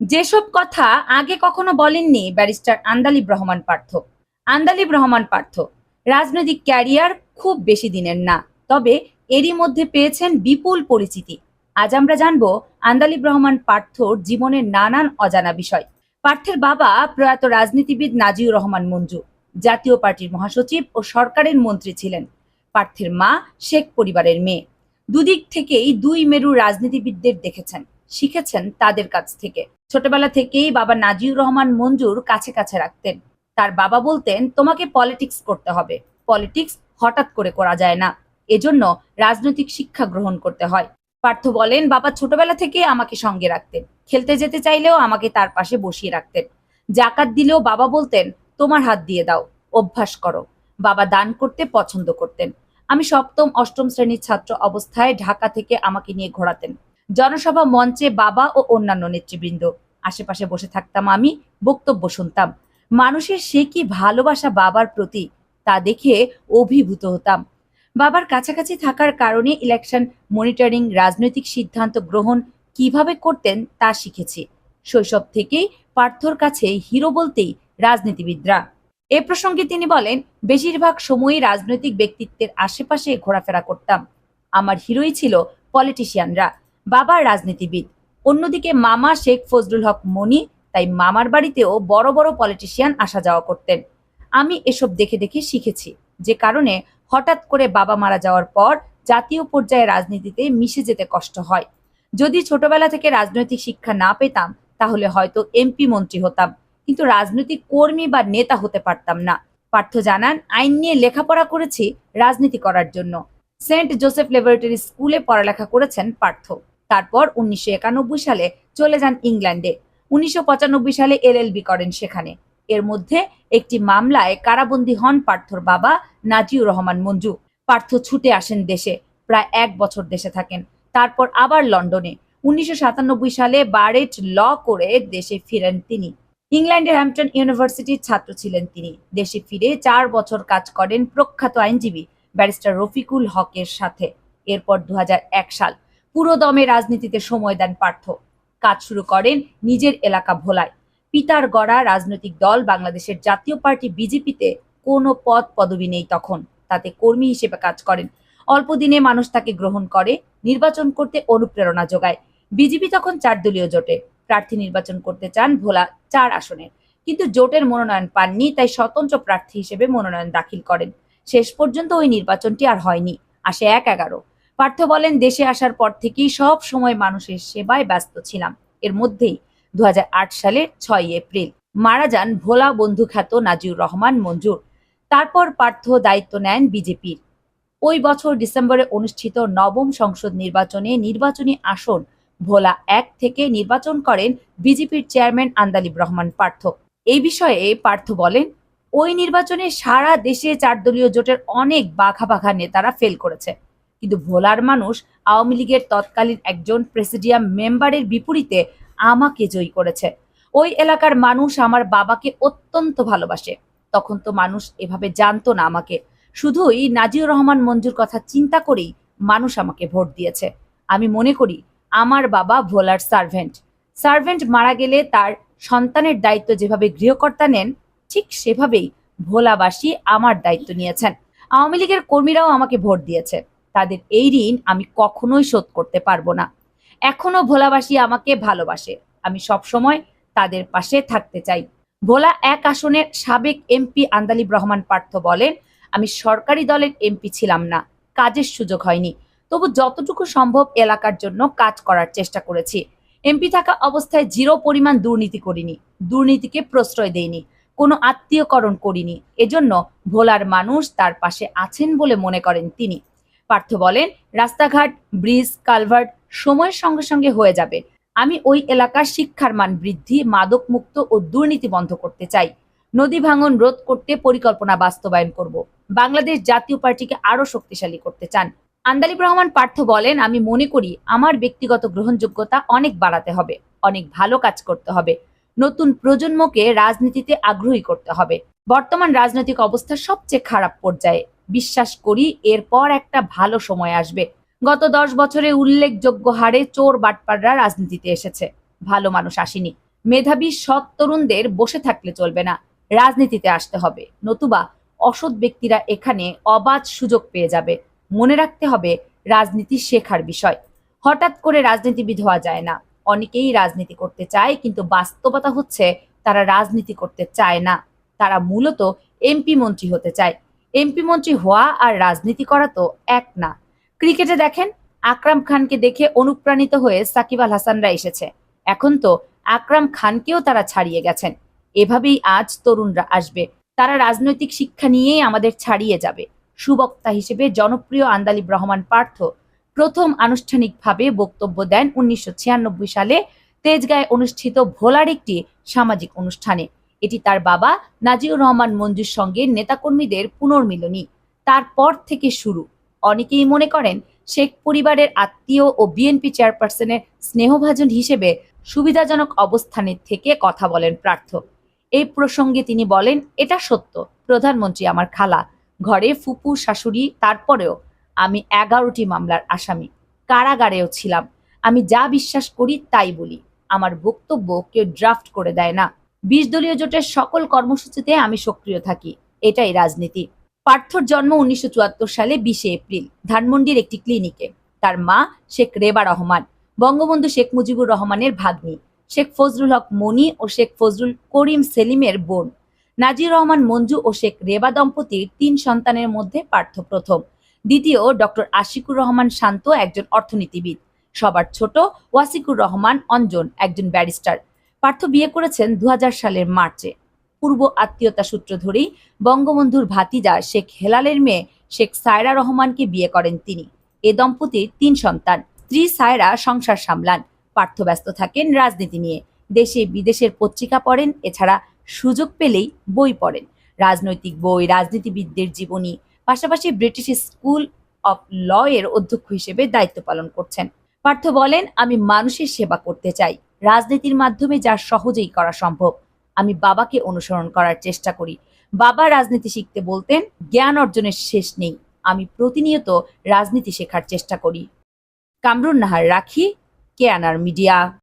যেসব কথা আগে কখনো বলেননি ব্যারিস্টার আন্দালিব রহমান পার্থ। আন্দালিব রহমান পার্থ, রাজনৈতিক ক্যারিয়ার খুব বেশি দিনের না, তবে এরই মধ্যে পেয়েছেন বিপুল পরিচিতি। আজ আমরা জানব আন্দালিব রহমান পার্থর জীবনের নানান অজানা বিষয়। পার্থের বাবা প্রয়াত রাজনীতিবিদ নাজিউর রহমান মঞ্জু, জাতীয় পার্টির মহাসচিব ও সরকারের মন্ত্রী ছিলেন। পার্থের মা শেখ পরিবারের মেয়ে। দুদিক থেকেই দুই মেরু রাজনীতিবিদদের দেখেছেন। শিখেছেন তাদের কাছ থেকে। ছোটবেলা থেকেই বাবা নাজিউর রহমান মঞ্জুর কাছে কাছে রাখতেন। তার বাবা বলতেন, তোমাকে পলিটিক্স করতে হবে। পলিটিক্স হঠাৎ করে করা যায় না। এজন্য রাজনৈতিক শিক্ষা গ্রহণ করতে হয়। পার্থ বলেন, বাবা ছোটবেলা থেকে আমাকে সঙ্গে রাখতেন। খেলতে যেতে চাইলেও আমাকে তার পাশে বসিয়ে রাখতেন। জাকাত দিলেও বাবা বলতেন, তোমার হাত দিয়ে দাও, অভ্যাস করো। বাবা দান করতে পছন্দ করতেন। আমি সপ্তম, অষ্টম শ্রেণির ছাত্র অবস্থায় ঢাকা থেকে আমাকে নিয়ে ঘোরাতেন। জনসভা মঞ্চে বাবা ও অন্যান্য নেতৃবৃন্দ। আশেপাশে বসে থাকতাম আমি, বক্তব্য শুনতাম। মানুষের সে কি ভালোবাসা বাবার প্রতি তা দেখে অভিভূত হতাম। বাবার কাছাকাছি থাকার কারণে ইলেকশন মনিটরিং রাজনৈতিক সিদ্ধান্ত গ্রহণ কীভাবে করতেন তা শিখেছি। শৈশব থেকেই পার্থর কাছে হিরো বলতেই রাজনীতিবিদরা। এ প্রসঙ্গে তিনি বলেন, বেশিরভাগ সময়ই রাজনৈতিক ব্যক্তিত্বের আশেপাশে ঘোরাফেরা করতাম। আমার হিরোই ছিল পলিটিশিয়ানরা বাবা রাজনীতিবিদ। অন্যদিকে মামা শেখ ফজলুল হক মনি তাই মামার বাড়িতেও বড় বড় পলিটিশিয়ান আসা যাওয়া করতেন। আমি এসব দেখে দেখে শিখেছি, যে কারণে হঠাৎ করে বাবা মারা যাওয়ার পর জাতীয় পর্যায়ে রাজনীতিতে মিশে যেতে কষ্ট হয়। যদি ছোটবেলা থেকে রাজনৈতিক শিক্ষা না পেতাম, তাহলে হয়তো এমপি মন্ত্রী হতাম। কিন্তু রাজনৈতিক কর্মী বা নেতা হতে পারতাম না। পার্থ জানান, আইন নিয়ে লেখাপড়া করেছি রাজনীতি করার জন্য। সেন্ট জোসেফ ল্যাবরেটরি স্কুলে পড়ালেখা করেছেন পার্থ। তারপর উনিশশো একানব্বই সালে চলে যান ইংল্যান্ডে। উনিশশো পঁচানব্বই সালে এলএলবি করেন সেখানে। এর মধ্যে একটি মামলায় কারাবন্দী হন পার্থর বাবা নাজিউর রহমান মঞ্জু। পার্থ ছুটে আসেন দেশে, প্রায় এক বছর দেশে থাকেন। তারপর আবার লন্ডনে। উনিশশো সাতানব্বই সালে বারেট ল করে দেশে ফিরেন তিনি। ইংল্যান্ডের হ্যাম্পটন ইউনিভার্সিটির ছাত্র ছিলেন তিনি। দেশে ফিরে চার বছর কাজ করেন প্রখ্যাত আইনজীবী ব্যারিস্টার রফিকুল হকের সাথে। এরপর দু হাজার এক সাল পুরো দমে রাজনীতিতে সময় দেন পার্থ। কাজ শুরু করেন নিজের এলাকা ভোলায়। পিতার গড়া রাজনৈতিক দল বাংলাদেশের জাতীয় পার্টি বিজেপিতে কোনো পদ পদবি নেই তখন। তাতে কর্মী হিসেবে কাজ করেন। অল্প দিনে মানুষ তাকে গ্রহণ করে, নির্বাচন করতে অনুপ্রেরণা যোগায়। বিজেপি তখন চার দলীয় জোটে। প্রার্থী নির্বাচন করতে চান ভোলা চার আসনে। কিন্তু জোটের মনোনয়ন পাননি, তাই স্বতন্ত্র প্রার্থী হিসেবে মনোনয়ন দাখিল করেন। শেষ পর্যন্ত ওই নির্বাচনটি আর হয়নি। আসে এক এগারো। পার্থ বলেন, দেশে আসার পর থেকেই সব সময় মানুষের সেবায় ব্যস্ত ছিলাম। এর মধ্যেই দুহাজার আট সালে ছয় এপ্রিল মারা যান ভোলা বন্ধু খ্যাত নাজিউর রহমান মঞ্জুর। তারপর পার্থ দায়িত্ব নেন বিজেপির। ওই বছর ডিসেম্বরে অনুষ্ঠিত নবম সংসদ নির্বাচনে নির্বাচনী আসন ভোলা এক থেকে নির্বাচন করেন বিজেপির চেয়ারম্যান আন্দালিব রহমান পার্থ। এই বিষয়ে পার্থ বলেন, ওই নির্বাচনে সারা দেশে চার দলীয় জোটের অনেক বাঘা বাঘা নেতারা ফেল করেছে। কিন্তু ভোলার মানুষ আওয়ামী লীগের তৎকালীন একজন প্রেসিডিয়াম মেম্বারের বিপরীতে আমাকে জয়ী করেছে। ওই এলাকার মানুষ আমার বাবাকে অত্যন্ত ভালোবাসে। তখন তো মানুষ এভাবে জানতো না আমাকে। শুধুই নাজিউর রহমান মঞ্জুর কথা চিন্তা করেই মানুষ আমাকে ভোট দিয়েছে। আমি মনে করি, আমার বাবা ভোলার সার্ভেন্ট। সার্ভেন্ট মারা গেলে তার সন্তানের দায়িত্ব যেভাবে গৃহকর্তা নেন, ঠিক সেভাবেই ভোলাবাসী আমার দায়িত্ব নিয়েছেন। আওয়ামী লীগের কর্মীরাও আমাকে ভোট দিয়েছে। তাদের এই ঋণ আমি কখনোই শোধ করতে পারব না। এখনও ভোলাবাসী আমাকে ভালোবাসে। আমি সবসময় তাদের পাশে থাকতে চাই। ভোলা এক আসনের সাবেক এমপি আন্দালিব রহমান পার্থ বলেন, আমি সরকারি দলের এমপি ছিলাম না। কাজের সুযোগ হয়নি। তবু যতটুকু সম্ভব এলাকার জন্য কাজ করার চেষ্টা করেছি। এমপি থাকা অবস্থায় জিরো পরিমাণ দুর্নীতি করিনি। দুর্নীতিকে প্রশ্রয় দেইনি। কোনো আত্মীয়করণ করিনি। এজন্য ভোলার মানুষ তার পাশে আছেন বলে মনে করেন তিনি। পার্থ বলেন, রাস্তাঘাট, ব্রিজ, কালভার্ট সময়ের সঙ্গে সঙ্গে হয়ে যাবে। আমি ওই এলাকার শিক্ষার মান বৃদ্ধি মাদক মুক্ত ও দুর্নীতি বন্ধ করতে চাই। নদী ভাঙন রোধ করতে পরিকল্পনা বাস্তবায়ন করব। বাংলাদেশ জাতীয় পার্টিকে আরও শক্তিশালী করতে চান। আন্দালিব রহমান পার্থ বলেন, আমি মনে করি আমার ব্যক্তিগত গ্রহণযোগ্যতা অনেক বাড়াতে হবে, অনেক ভালো কাজ করতে হবে। নতুন প্রজন্মকে রাজনীতিতে আগ্রহী করতে হবে। বর্তমান রাজনৈতিক অবস্থা সবচেয়ে খারাপ পর্যায়ে বিশ্বাস করি, এরপর একটা ভালো সময় আসবে। গত দশ বছরে উল্লেখযোগ্য হারে চোর বাটপাররা রাজনীতিতে এসেছে। ভালো মানুষ আসেনি। মেধাবী সৎ তরুণদের বসে থাকলে চলবে না। রাজনীতিতে আসতে হবে। নতুবা অসৎ ব্যক্তিরা এখানে অবাধ সুযোগ পেয়ে যাবে। মনে রাখতে হবে, রাজনীতি শেখার বিষয়। হঠাৎ করে রাজনীতিবিদ হওয়া যায় না। অনেকেই রাজনীতি করতে চায়, কিন্তু বাস্তবতা হচ্ছে তারা রাজনীতি করতে চায় না। তারা মূলত এমপি মন্ত্রী হতে চায়। এমপি মন্ত্রী হওয়া আর রাজনীতি করা তো এক না। ক্রিকেটে দেখেন, আকরাম খানকে দেখে অনুপ্রাণিত হয়ে সাকিব আল হাসানরা এসেছে। এখন তো আকরাম খানকেও তারা ছাড়িয়ে গেছেন। এভাবেই আজ তরুণরা আসবে। তারা রাজনৈতিক শিক্ষা নিয়েই আমাদের ছাড়িয়ে যাবে। সুবক্তা হিসেবে জনপ্রিয় আন্দালিব রহমান পার্থ প্রথম আনুষ্ঠানিকভাবে বক্তব্য দেন উনিশশো ছিয়ানব্বই সালে তেজগাঁয়ে অনুষ্ঠিত ভোলার একটি সামাজিক অনুষ্ঠানে। এটি তার বাবা নাজিউর রহমান মঞ্জুর সঙ্গে নেতাকর্মীদের পুনর্মিলনী। তারপর থেকে শুরু। অনেকেই মনে করেন, শেখ পরিবারের আত্মীয় ও বিএনপি চেয়ারপারসনের স্নেহভাজন হিসেবে সুবিধাজনক অবস্থানের থেকে কথা বলেন প্রার্থ। এই প্রসঙ্গে তিনি বলেন, এটা সত্য। প্রধানমন্ত্রী আমার খালা। ঘরে ফুপু, শাশুড়ি, তারপরেও আমি এগারোটি মামলার আসামি। কারাগারেও ছিলাম। আমি যা বিশ্বাস করি তাই বলি। আমার বক্তব্য কেউ ড্রাফট করে দেয় না। বিশ দলীয় জোটের সকল কর্মসূচিতে আমি সক্রিয় থাকি, এটাই রাজনীতি। পার্থর জন্ম উনিশশো চুয়াত্তর সালে বিশে এপ্রিল ধানমন্ডির একটি ক্লিনিকে। তার মা শেখ রেবা রহমান, বঙ্গবন্ধু শেখ মুজিবুর রহমানের ভাগ্নি, শেখ ফজলুল হক মনি ও শেখ ফজলুল করিম সেলিমের বোন। নাজির রহমান মঞ্জু ও শেখ রেবা দম্পতির তিন সন্তানের মধ্যে পার্থ প্রথম। দ্বিতীয় ডক্টর আশিকুর রহমান শান্ত একজন অর্থনীতিবিদ। সবার ছোট ওয়াসিকুর রহমান অঞ্জন একজন ব্যারিস্টার। পার্থ বিয়ে করেছেন দু হাজার সালের মার্চে। পূর্ব আত্মীয়তা সূত্র ধরেই বঙ্গবন্ধুর ভাতিজা শেখ হেলালের মেয়ে শেখ সায়রা রহমানকে বিয়ে করেন তিনি। এ দম্পতির তিন সন্তান, স্ত্রী সায়রা সংসার সামলান, পার্থ ব্যস্ত থাকেন রাজনীতি নিয়ে। দেশে বিদেশের পত্রিকা পড়েন, এছাড়া সুযোগ পেলেই বই পড়েন। রাজনৈতিক বই, রাজনীতিবিদদের জীবনী, পাশাপাশি ব্রিটিশ স্কুল অফ ল এর অধ্যক্ষ হিসেবে দায়িত্ব পালন করছেন। পার্থ বলেন, আমি মানুষের সেবা করতে চাই। রাজনীতির মাধ্যমে যা সহজেই করা সম্ভব। আমি বাবাকে অনুসরণ করার চেষ্টা করি। বাবা রাজনীতি শিখতে বলতেন, জ্ঞান অর্জনের শেষ নেই। আমি প্রতিনিয়ত রাজনীতি শেখার চেষ্টা করি। কামরুন নাহার রাখি, কে আনার মিডিয়া।